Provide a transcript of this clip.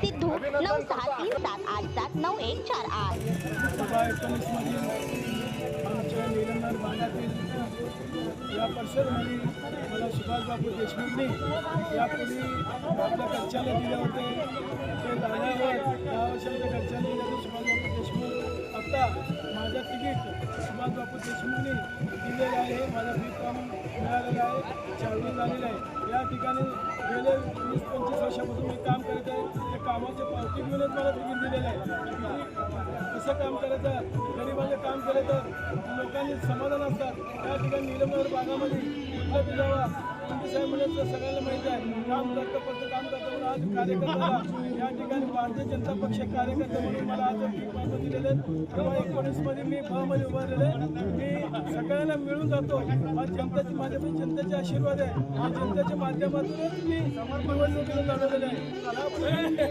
सिद्धू नऊ सहा तीन सात आठ सात नऊ एक चार आठ. या परिसरमध्ये मला सुभाषबाबू देशमुखने यापूर्वी आपल्या कक्षाला दिले होते ते झाल्यावर दहा वर्षाच्या कक्षाला दिले सुभाषबाबू देशमुख आत्ता माझं तिकीट सुभाषबाबू देशमुखने दिलेलं आहे. माझा बी कॉम मिळालेलं आहे. चालू झालेलं आहे. या ठिकाणी गेले वीस पंचवीस वर्षापासून मी काम करत आहे. त्या कामाचे पावती घेऊनच मला तिकीट दिलेलं आहे. कसं काम करायचं? गरिबाचं काम केलं तर लोकांनी समाधान असतात. त्या ठिकाणी निलमनगर भागामध्ये कुठला बी जावा साहेब तर सगळ्यांना माहिती आहे. काम करतं फक्त काम करतं म्हणून आज कार्यकर्त्याला या ठिकाणी भारतीय जनता पक्ष कार्यकर्ते म्हणून मला आज पाठवून तेव्हा एकोणीसमध्ये मी भावामध्ये उभारलेले मी सगळ्यांना मिळून जातो. हा जनताची माझ्या जनतेचे आशीर्वाद आहे. या जनतेच्या माध्यमातूनच मी निवडणुकीला लढवलेले आहे.